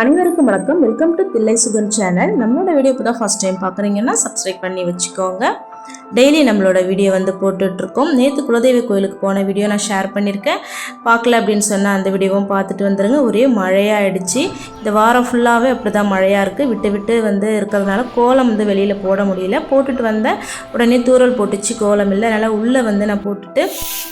அனைவருக்கும் வணக்கம். Welcome to Thillai Sugan channel நம்மளோட வீடியோ இப்போ தான் ஃபஸ்ட் டைம் பார்க்குறீங்கன்னா சப்ஸ்கிரைப் பண்ணி வச்சுக்கோங்க. டெய்லி நம்மளோட வீடியோ வந்து போட்டுட்ருக்கோம். நேற்று குலதெய்வ கோயிலுக்கு போன வீடியோ நான் ஷேர் பண்ணியிருக்கேன் பார்க்கல அப்படின்னு சொன்னால் அந்த வீடியோவும் பார்த்துட்டு வந்துருங்க. ஒரே மழையாயிடுச்சு. இந்த வாரம் ஃபுல்லாகவே அப்படி தான் மழையாக இருக்குது விட்டு விட்டு வந்து இருக்கிறதுனால கோலம் வந்து வெளியில் போட முடியல. போட்டுட்டு வந்தேன் உடனே தூரல் போட்டுச்சு. கோலம் இல்லை. அதனால் உள்ளே வந்து நான் போட்டுட்டு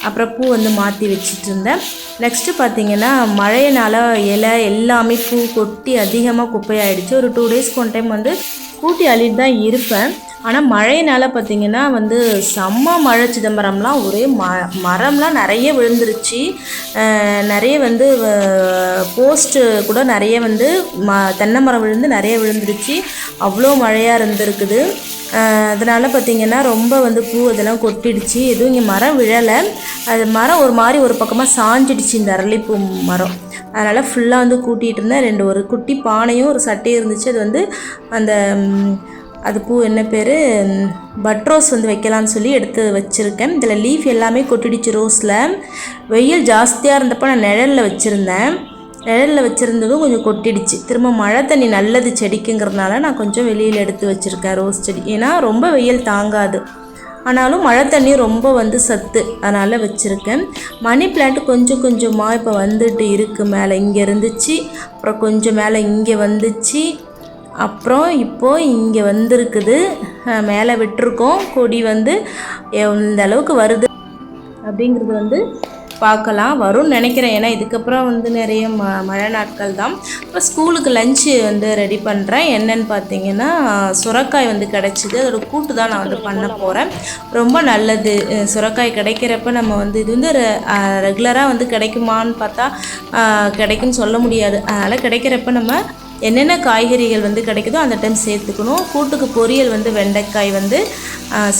அப்புறம் பூ வந்து மாற்றி வச்சுட்டு இருந்தேன். நெக்ஸ்ட்டு பார்த்தீங்கன்னா மழையினால் இலை எல்லாமே பூ கொட்டி அதிகமாக குப்பையாயிடுச்சு. ஒரு டூ டேஸ்க்கு ஒன் டைம் வந்து கூட்டி அள்ளிட்டு தான் இருப்பேன். ஆனால் மழையினால் பார்த்தீங்கன்னா வந்து செம்ம மழை சிதம்பரம்லாம். ஒரே ம மரம்லாம் நிறைய விழுந்துருச்சு. நிறைய வந்து போஸ்ட்டு கூட நிறைய வந்து ம தென்னை மரம் விழுந்து நிறைய விழுந்துருச்சு. அவ்வளோ மழையாக இருந்திருக்குது. அதனால் பார்த்திங்கன்னா ரொம்ப வந்து பூ அதெல்லாம் கொட்டிடுச்சு. எதுவும் இங்கே மரம் விழலை. அது மரம் ஒரு மாதிரி ஒரு பக்கமாக சாஞ்சிடுச்சு இந்த அரளிப்பூ மரம். அதனால் ஃபுல்லாக வந்து கூட்டிகிட்டு இருந்தேன். ரெண்டு ஒரு குட்டி பானையும் ஒரு சட்டையும் இருந்துச்சு. அது வந்து அந்த அது பூ என்ன பேர்? பட்ரோஸ் வந்து வைக்கலான்னு சொல்லி எடுத்து வச்சுருக்கேன். இதில் லீஃப் எல்லாமே கொட்டிடுச்சு ரோஸில் வெயில் ஜாஸ்தியாக இருந்தப்போ நான் நிழலில் வச்சுருந்தேன். நிழலில் வச்சுருந்ததும் கொஞ்சம் கொட்டிடுச்சு. திரும்ப மழை தண்ணி நல்லது செடிக்குங்கிறதுனால நான் கொஞ்சம் வெளியில் எடுத்து வச்சுருக்கேன் ரோஸ் செடி. ஏன்னா ரொம்ப வெயில் தாங்காது. ஆனாலும் மழை தண்ணி ரொம்ப வந்து சத்து. அதனால் வச்சுருக்கேன். மணி பிளான்ட் கொஞ்சம் கொஞ்சமாக இப்போ வந்துட்டு இருக்குது மேலே. இங்கே இருந்துச்சு. அப்புறம் கொஞ்சம் மேலே இங்கே வந்துச்சு. அப்புறம் இப்போது இங்கே வந்திருக்குது. மேலே விட்டுருக்கோம். கொடி வந்து இந்த அளவுக்கு வருது. அப்படிங்கிறது வந்து பார்க்கலாம். வரும்னு நினைக்கிறேன். ஏன்னா இதுக்கப்புறம் வந்து நிறைய ம மழை நாட்கள் தான். இப்போ ஸ்கூலுக்கு லஞ்சு வந்து ரெடி பண்ணுறேன் என்னன்னு பார்த்தீங்கன்னா சுரக்காய் வந்து கிடச்சிது. அதோட கூட்டு தான் நான் வந்து பண்ண போகிறேன் ரொம்ப நல்லது. சுரக்காய் கிடைக்கிறப்ப நம்ம வந்து இது வந்து ரெகுலராக வந்து கிடைக்குமான்னு பார்த்தா கிடைக்கும்னு கிடைக்குன்னு சொல்ல முடியாது. அதனால் கிடைக்கிறப்ப நம்ம என்னென்ன காய்கறிகள் வந்து கிடைக்குதோ அந்த டைம் சேர்த்துக்கணும். கூட்டுக்கு பொரியல் வந்து வெண்டைக்காய் வந்து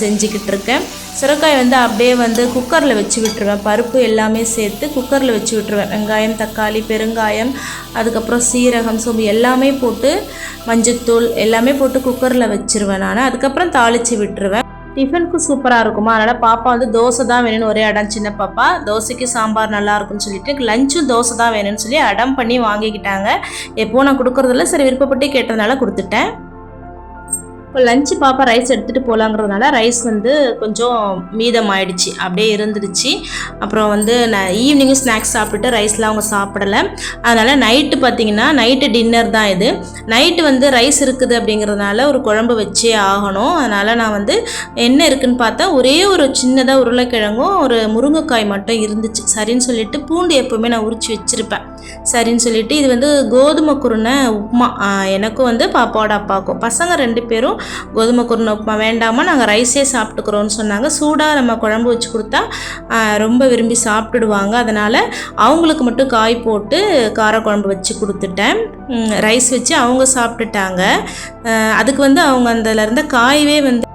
செஞ்சுக்கிட்டு இருக்கேன். சுரக்காய் வந்து அப்படியே வந்து குக்கரில் வச்சு விட்டுருவேன். பருப்பு எல்லாமே சேர்த்து குக்கரில் வச்சு விட்டுருவேன். வெங்காயம் தக்காளி பெருங்காயம் அதுக்கப்புறம் சீரகம் சோம்பு எல்லாமே போட்டு மஞ்சத்தூள் எல்லாமே போட்டு குக்கரில் வச்சுருவேன் நான். அதுக்கப்புறம் தாளித்து விட்டுருவேன். டிஃபனுக்கு சூப்பராக இருக்குமா? அதனால் பாப்பா வந்து தோசை தான் வேணும்னு ஒரே அடம் சின்ன பாப்பா. தோசைக்கு சாம்பார் நல்லா இருக்கும்னு சொல்லிட்டு லஞ்சும் தோசை தான் வேணும்னு சொல்லி அடம் பண்ணி வாங்கிக்கிட்டாங்க. எப்போ நான் கொடுக்குறதில்ல. சரி விருப்பப்பட்டு கேட்டதுனால கொடுத்துட்டேன். இப்போ லஞ்சு பாப்பா ரைஸ் எடுத்துகிட்டு போகலாங்கிறதுனால ரைஸ் வந்து கொஞ்சம் மீதம் ஆயிடுச்சு அப்படியே இருந்துருச்சு அப்புறம் வந்து நான் ஈவினிங்கும் ஸ்நாக்ஸ் சாப்பிட்டுட்டு ரைஸ்லாம் அவங்க சாப்பிடலை. அதனால் நைட்டு பார்த்தீங்கன்னா நைட்டு டின்னர் தான் இது. நைட்டு வந்து ரைஸ் இருக்குது அப்படிங்கிறதுனால ஒரு குழம்பு வச்சே ஆகணும். அதனால் நான் வந்து என்ன இருக்குதுன்னு பார்த்தா ஒரே ஒரு சின்னதாக உருளைக்கிழங்கும் ஒரு முருங்கைக்காய் மட்டும் இருந்துச்சு. சரின்னு சொல்லிட்டு பூண்டு எப்போவுமே நான் உரிச்சு வச்சுருப்பேன். சரின்னு சொல்லிட்டு இது வந்து கோதுமை குருணை உப்புமா. எனக்கும் வந்து பாப்பாவோட அப்பாவுக்கும். பசங்க ரெண்டு பேரும் கோதுமை குருணை உப்புமா வேண்டாமா? நாங்கள் ரைஸே சாப்பிட்டுக்கிறோன்னு சொன்னாங்க. சூடாக நம்ம குழம்பு வச்சு கொடுத்தா ரொம்ப விரும்பி சாப்பிட்டுடுவாங்க. அதனால் அவங்களுக்கு மட்டும் காய் போட்டு காரக்குழம்பு வச்சு கொடுத்துட்டேன். ரைஸ் வச்சு அவங்க சாப்பிட்டுட்டாங்க. அதுக்கு வந்து அவங்க அதில் இருந்த காயவே வந்து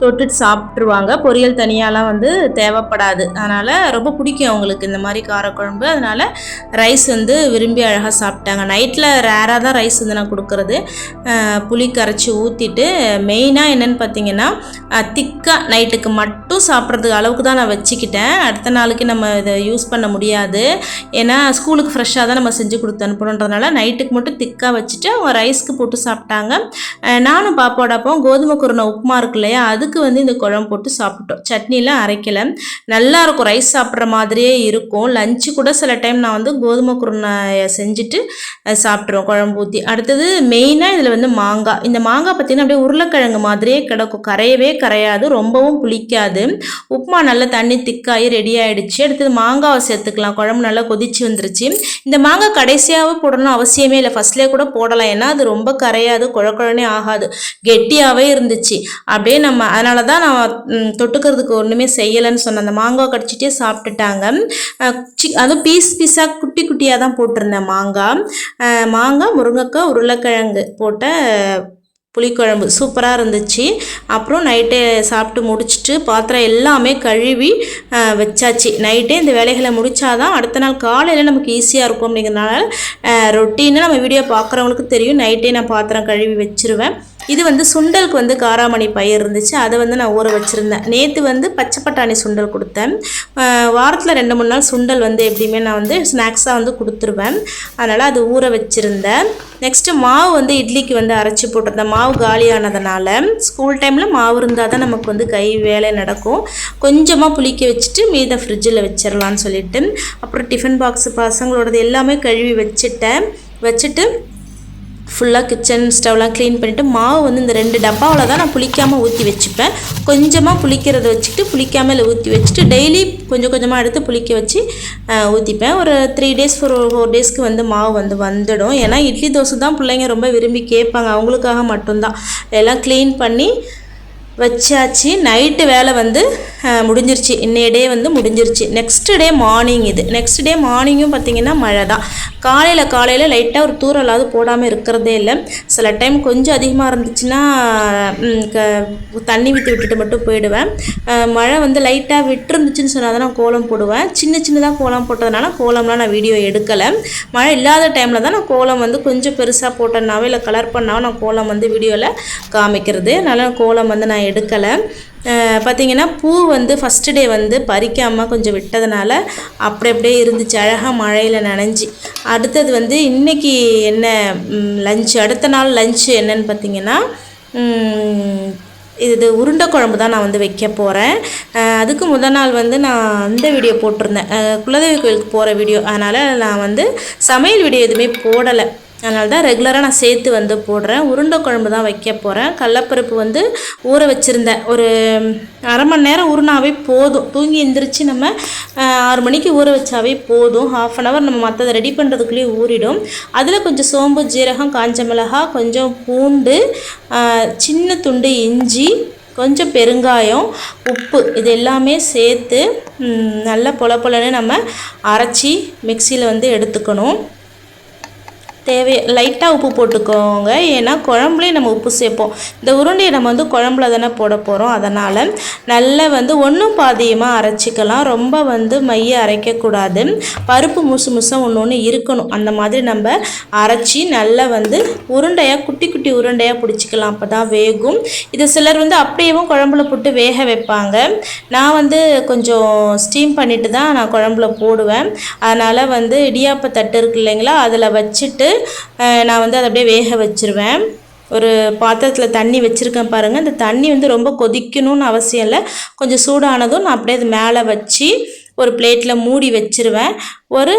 தொட்டுட்டு சாப்பிட்ருவாங்க பொரியல் தனியாலாம் வந்து தேவைப்படாது. அதனால் ரொம்ப பிடிக்கும் அவங்களுக்கு இந்த மாதிரி காரக்குழம்பு. அதனால் ரைஸ் வந்து விரும்பி அழகாக சாப்பிட்டாங்க. நைட்டில் ரேராக தான் ரைஸ் வந்து நான் கொடுக்குறது. புளி கரைச்சி ஊற்றிட்டு மெயினாக என்னென்னு பார்த்தீங்கன்னா திக்காக நைட்டுக்கு மட்டும் சாப்பிட்றதுக்கு அளவுக்கு தான் நான் வச்சுக்கிட்டேன். அடுத்த நாளைக்கு நம்ம இதை யூஸ் பண்ண முடியாது. ஏன்னா ஸ்கூலுக்கு ஃப்ரெஷ்ஷாக தான் நம்ம செஞ்சு கொடுத்து அனுப்பணுன்றதுனால நைட்டுக்கு மட்டும் திக்காக வச்சுட்டு அவங்க ரைஸ்க்கு போட்டு சாப்பிட்டாங்க. நானும் பாப்பாடாப்போம் கோதுமை குருணை உப்புமா இருக்கு இல்லையா அது அதுக்கு வந்து இந்த குழம்பு போட்டு சாப்பிட்டோம். சட்னிலாம் அரைக்கல. நல்லா இருக்கும் ரைஸ் சாப்பிட்ற மாதிரியே இருக்கும். லஞ்சு கூட சில டைம் நான் வந்து கோதுமை குருணையை செஞ்சுட்டு சாப்பிட்ருவோம் குழம்பு ஊற்றி அடுத்தது மெயினாக இதில் வந்து மாங்காய். இந்த மாங்காய் பார்த்தீங்கன்னா அப்படியே உருளைக்கிழங்கு மாதிரியே கிடக்கும். கரையவே கரையாது. ரொம்பவும் புளிக்காது. உப்புமா நல்லா தண்ணி திக்காகி ரெடி ஆகிடுச்சு அடுத்தது மாங்காவை சேர்த்துக்கலாம். குழம்பு நல்லா கொதிச்சு வந்துருச்சு. இந்த மாங்காய் கடைசியாகவே போடணும் அவசியமே இல்லை. ஃபர்ஸ்ட்லேயே கூட போடலாம். ஏன்னா அது ரொம்ப கரையாது. குழ ஆகாது. கெட்டியாகவே இருந்துச்சு. அப்படியே நம்ம அதனால தான் நான் தொட்டுக்கிறதுக்கு ஒன்றுமே செய்யலைன்னு சொன்னேன். அந்த மாங்காய் கடிச்சிட்டே சாப்பிட்டுட்டாங்க. சி அதுவும் பீஸ் பீஸாக குட்டி குட்டியாக தான் போட்டிருந்தேன் மாங்காய். மாங்காய் முருங்கைக்காய் உருளைக்கிழங்கு போட்ட புளிக்குழம்பு. சூப்பராக இருந்துச்சு. அப்புறம் நைட்டே சாப்பிட்டு முடிச்சுட்டு பாத்திரம் எல்லாமே கழுவி வச்சாச்சு. நைட்டே இந்த வேலைகளை முடித்தாதான் அடுத்த நாள் காலையில் நமக்கு ஈஸியாக இருக்கும் அப்படிங்கிறனால ரொட்டீனாக நம்ம வீடியோ பார்க்குறவங்களுக்கு தெரியும். நைட்டே நான் பாத்திரம் கழுவி வச்சுருவேன். இது வந்து சுண்டலுக்கு வந்து காராமணி பயிர் இருந்துச்சு. அதை வந்து நான் ஊற வச்சுருந்தேன். நேற்று வந்து பச்சை பட்டாணி சுண்டல் கொடுத்தேன். வாரத்தில் ரெண்டு மூணு நாள் சுண்டல் வந்து எப்படியுமே நான் வந்து ஸ்நாக்ஸாக வந்து கொடுத்துருவேன். அதனால் அது ஊற வச்சுருந்தேன். நெக்ஸ்ட்டு மாவு வந்து இட்லிக்கு வந்து அரைச்சி போட்டிருந்தேன். மாவு காலியானதுனால ஸ்கூல் டைமில் மாவு இருந்தால் தான் நமக்கு வந்து கை வேலை நடக்கும். கொஞ்சமாக புளிக்க வச்சுட்டு மீத ஃப்ரிட்ஜில் வச்சிடலான்னு சொல்லிட்டு. அப்புறம் டிஃபன் பாக்ஸ் பசங்களோடது எல்லாமே கழுவி வச்சுட்டேன். வச்சுட்டு ஃபுல்லாக கிச்சன் ஸ்டவ்லாம் க்ளீன் பண்ணிவிட்டு மாவு வந்து இந்த ரெண்டு டப்பாவில் தான் நான் புளிக்காமல் ஊற்றி வச்சுப்பேன். கொஞ்சமாக புளிக்கிறத வச்சுக்கிட்டு புளிக்காமல் ஊற்றி வச்சுட்டு டெய்லி கொஞ்சம் கொஞ்சமாக எடுத்து புளிக்க வச்சு ஊற்றிப்பேன் ஒரு த்ரீ டேஸ் ஃபோர் ஃபோர் டேஸ்க்கு வந்து மாவு வந்து வந்துடும். ஏன்னா இட்லி தோசை தான் பிள்ளைங்க ரொம்ப விரும்பி கேட்பாங்க. அவங்களுக்காக மட்டும்தான். எல்லாம் க்ளீன் பண்ணி வச்சாச்சு. நைட்டு வேலை வந்து முடிஞ்சிருச்சு. இன்னைய டே வந்து முடிஞ்சிருச்சு. நெக்ஸ்ட் டே மார்னிங் இது. நெக்ஸ்ட் டே மார்னிங்கும் பார்த்தீங்கன்னா மழை தான். காலையில் காலையில் லைட்டாக ஒரு தூரலாவது போடாமல் இருக்கிறதே இல்லை. சில டைம் கொஞ்சம் அதிகமாக இருந்துச்சுன்னா க- தண்ணி ஊற்றி விட்டுட்டு மட்டும் போயிடுவேன். மழை வந்து லைட்டாக விட்டுருந்துச்சுன்னு சொன்னால் தான் நான் கோலம் போடுவேன். சின்ன சின்னதாக கோலம் போட்டதுனால கோலம்லாம் நான் வீடியோ எடுக்கலை. மழை இல்லாத டைமில் தான் நான் கோலம் வந்து கொஞ்சம் பெருசாக போட்டேன்னாவே இல்லை கலர் பண்ணாவோ நான் கோலம் வந்து வீடியோவில் காமிக்கிறது. அதனால் கோலம் வந்து நான் எடுக்கலை. பார்த்தீங்கன்னா பூ வந்து ஃபஸ்ட்டு டே வந்து பறிக்காமல் கொஞ்சம் விட்டதுனால அப்படி அப்படியே இருந்துச்சு. அழகாக மழையில் நனைஞ்சி. அடுத்தது வந்து இன்றைக்கி என்ன லஞ்சு அடுத்த நாள் லஞ்சு என்னன்னு பார்த்தீங்கன்னா இது உருண்டை குழம்பு தான் நான் வந்து வைக்க போகிறேன் அதுக்கு முதல் நாள் வந்து நான் அந்த வீடியோ போட்டிருந்தேன். குலதெய்வ கோயிலுக்கு போகிற வீடியோ அதனால் நான் வந்து சமையல் வீடியோ எதுவுமே போடலை. அதனால தான் ரெகுலராக நான் சேர்த்து வந்து போடுறேன். உருண்டை குழம்பு தான் வைக்க போகிறேன் கடலப்பருப்பு வந்து ஊற வச்சுருந்தேன். ஒரு அரை மணி நேரம் ஊறினாவே போதும். தூங்கி எந்திரிச்சு நம்ம ஆறு மணிக்கு ஊற வச்சாவே போதும். ஹாஃப் அன் ஹவர் நம்ம மற்றதை ரெடி பண்ணுறதுக்குள்ளேயே ஊறிடும். அதில் கொஞ்சம் சோம்பு ஜீரகம் காஞ்ச மிளகாய் கொஞ்சம் பூண்டு சின்ன துண்டு இஞ்சி கொஞ்சம் பெருங்காயம் உப்பு இது எல்லாமே சேர்த்து நல்லா பொல பொலன்னு நம்ம அரைச்சி மிக்சியில் வந்து எடுத்துக்கணும். தேவை லைட்டாக உப்பு போட்டுக்கோங்க. ஏன்னா குழம்புலேயும் நம்ம உப்பு சேர்ப்போம். இந்த உருண்டையை நம்ம வந்து குழம்புல தானே போட போகிறோம் அதனால் நல்லா வந்து ஒன்றும் பாதியமாக அரைச்சிக்கலாம். ரொம்ப வந்து மைய அரைக்கக்கூடாது. பருப்பு முசு முசாக ஒன்று ஒன்று இருக்கணும். அந்த மாதிரி நம்ம அரைச்சி நல்லா வந்து உருண்டையாக குட்டி குட்டி உருண்டையாக பிடிச்சிக்கலாம். அப்போ தான் வேகும். இது சிலர் வந்து அப்படியேவும் குழம்புல போட்டு வேக வைப்பாங்க. நான் வந்து கொஞ்சம் ஸ்டீம் பண்ணிட்டு தான் நான் குழம்புல போடுவேன். அதனால் வந்து இடியாப்ப தட்டு இருக்கு இல்லைங்களா? அதில் வச்சுட்டு நான் வந்து அதை அப்படியே வேக வச்சிருவேன். ஒரு பாத்திரத்தில் தண்ணி வச்சுருக்கேன் பாருங்கள் இந்த தண்ணி வந்து ரொம்ப கொதிக்கணும்னு அவசியம் இல்லை. கொஞ்சம் சூடானதும் நான் அப்படியே அது மேலே வச்சு ஒரு பிளேட்டில் மூடி வச்சுருவேன். ஒரு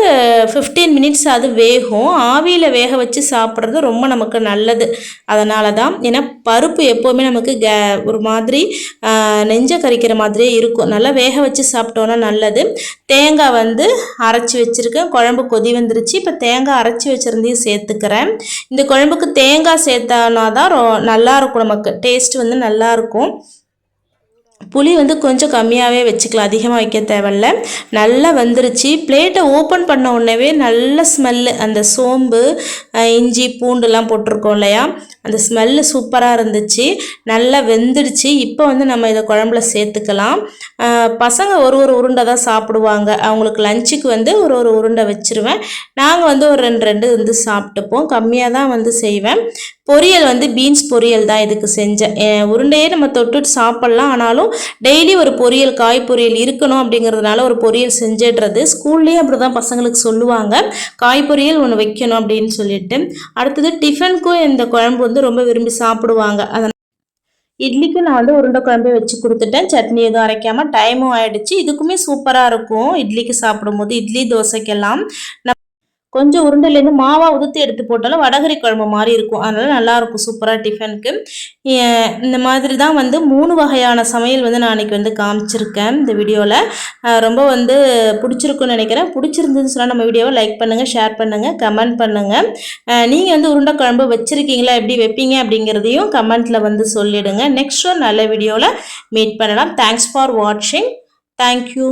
ஃபிஃப்டீன் மினிட்ஸ் அது வேகும். ஆவியில் வேக வச்சு சாப்பிட்றது ரொம்ப நமக்கு நல்லது. அதனால தான் ஏன்னா பருப்பு எப்போவுமே நமக்கு கே ஒரு மாதிரி நெஞ்சை நெஞ்ச கறிக்கிற மாதிரியே இருக்கும். நல்லா வேக வச்சு சாப்பிட்டோன்னா நல்லது. தேங்காய் வந்து அரைச்சி வச்சுருக்கேன். குழம்பு கொதி வந்துருச்சு. இப்போ தேங்காய் அரைச்சி வச்சுருந்தையும் சேர்த்துக்கிறேன். இந்த குழம்புக்கு தேங்காய் சேர்த்தானா தான் ரொ நல்லாயிருக்கும் நமக்கு. டேஸ்ட் வந்து நல்லாயிருக்கும் புளி வந்து கொஞ்சம் கம்மியாகவே வச்சுக்கலாம் அதிகமாக வைக்க தேவையில்ல. நல்லா வந்துருச்சு. பிளேட்டை ஓப்பன் பண்ண உடனே நல்ல ஸ்மெல்லு அந்த சோம்பு இஞ்சி பூண்டுலாம் போட்டிருக்கோம் இல்லையா? அந்த ஸ்மெல்லு சூப்பராக இருந்துச்சு. நல்லா வெந்துடுச்சு. இப்போ வந்து நம்ம இதை குழம்புல சேர்த்துக்கலாம். பசங்க ஒரு ஒரு உருண்டை தான் சாப்பிடுவாங்க. அவங்களுக்கு லஞ்சுக்கு வந்து ஒரு ஒரு உருண்டை வச்சுருவேன். நாங்கள் வந்து ஒரு ரெண்டு ரெண்டு வந்து சாப்பிட்டுப்போம். கம்மியாக தான் வந்து செய்வேன். பொரியல் வந்து பீன்ஸ் பொரியல் தான் இதுக்கு செஞ்சேன் உருண்டையே நம்ம தொட்டுட்டு சாப்பிட்லாம். ஆனாலும் டெய்லி ஒரு பொரியல் காய் பொரியல் இருக்கணும் அப்படிங்கிறதுனால ஒரு பொரியல் செஞ்சிடுறது. ஸ்கூல்லேயே அப்படி தான் பசங்களுக்கு சொல்லுவாங்க. காய் பொரியல் ஒன்று வைக்கணும் அப்படின்னு சொல்லிட்டு. அடுத்தது டிஃபனுக்கும் இந்த குழம்பு வந்து ரொம்ப விரும்பி சாப்பிடுவாங்க. அதனால் இட்லிக்கும் நான் வந்து உருண்டை குழம்பே வச்சு கொடுத்துட்டேன். சட்னி எதுவும் அரைக்காமல் டைமும் ஆகிடுச்சு இதுக்குமே சூப்பராக இருக்கும். இட்லிக்கு சாப்பிடும்போது இட்லி தோசைக்கெல்லாம். நம்ம கொஞ்சம் உருண்டையிலேருந்து மாவா உதுத்து எடுத்து போட்டாலும் வடகரி குழம்பு மாதிரி இருக்கும். அதனால் நல்லாயிருக்கும் சூப்பராக டிஃபனுக்கு இந்த மாதிரி தான் வந்து மூணு வகையான சமையல் வந்து நான் அன்றைக்கி வந்து காமிச்சிருக்கேன் இந்த வீடியோவில் ரொம்ப வந்து பிடிச்சிருக்குன்னு நினைக்கிறேன். பிடிச்சிருந்ததுன்னு சொன்னால் நம்ம வீடியோவை லைக் பண்ணுங்கள் ஷேர் பண்ணுங்கள் கமெண்ட் பண்ணுங்கள் நீங்கள் வந்து உருண்டை குழம்பு வச்சுருக்கீங்களா எப்படி வைப்பீங்க அப்படிங்கிறதையும் கமெண்ட்டில் வந்து சொல்லிவிடுங்க நெக்ஸ்ட் ஒரு நல்ல வீடியோவில் மீட் பண்ணலாம். தேங்க்ஸ் ஃபார் வாட்சிங் தேங்க்யூ